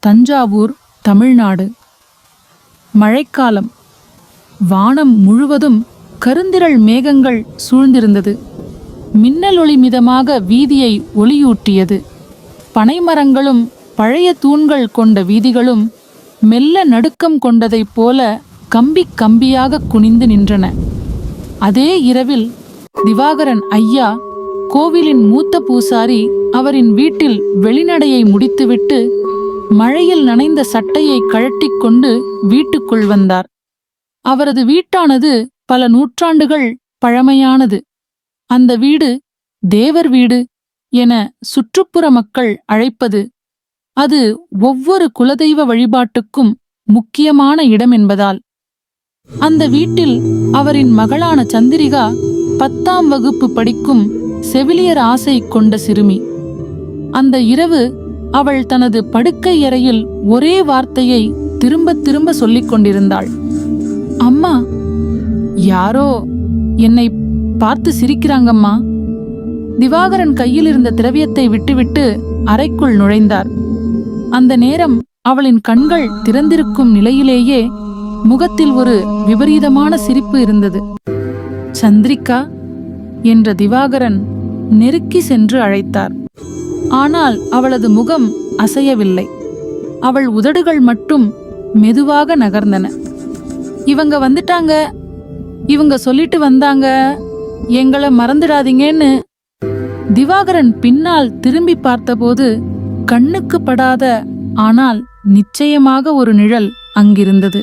தஞ்சாவூர் தமிழ்நாடு. மழைக்காலம். வானம் முழுவதும் கருந்திரள் மேகங்கள் சூழ்ந்திருந்தது. மின்னல் ஒளி மிதமாக வீதியை ஒளியூட்டியது. பனைமரங்களும் பழைய தூண்கள் கொண்ட வீதிகளும் மெல்ல நடுக்கம் கொண்டதைப் போல கம்பி கம்பியாக குனிந்து நின்றன. அதே இரவில் திவாகரன் ஐயா கோவிலின் மூத்த பூசாரி அவரின் வீட்டில் வெளிநடையை முடித்துவிட்டு மழையில் நனைந்த சட்டையை கழட்டிக் கொண்டு வீட்டுக்குள் வந்தார். அவரது வீட்டானது பல நூற்றாண்டுகள் பழமையானது. அந்த வீடு தேவர் வீடு என சுற்றுப்புற மக்கள் அழைப்பது. அது ஒவ்வொரு குலதெய்வ வழிபாட்டுக்கும் முக்கியமான இடம் என்பதால். அந்த வீட்டில் அவரின் மகளான சந்திரிகா பத்தாம் வகுப்பு படிக்கும் செவிலியர் ஆசை கொண்ட சிறுமி. அந்த இரவு அவள் தனது படுக்கை அறையில் ஒரே வார்த்தையை திரும்ப திரும்ப சொல்லிக் கொண்டிருந்தாள். அம்மா யாரோ என்னை பார்த்து சிரிக்கிறாங்கம்மா. திவாகரன் கையில் இருந்த திரவியத்தை விட்டுவிட்டு அறைக்குள் நுழைந்தார். அந்த நேரம் அவளின் கண்கள் திறந்திருக்கும் நிலையிலேயே முகத்தில் ஒரு விபரீதமான சிரிப்பு இருந்தது. சந்திரிகா என்ற திவாகரன் நெருக்கி சென்று அழைத்தார். ஆனால் அவளது முகம் அசையவில்லை. அவள் உதடுகள் மட்டும் மெதுவாக நகர்ந்தன. இவங்க வந்துட்டாங்க. இவங்க சொல்லிட்டு வந்தாங்க. எங்களை மறந்துடாதீங்கன்னு. திவாகரன் பின்னால் திரும்பி பார்த்தபோது கண்ணுக்கு படாத ஆனால் நிச்சயமாக ஒரு நிழல் அங்கிருந்தது.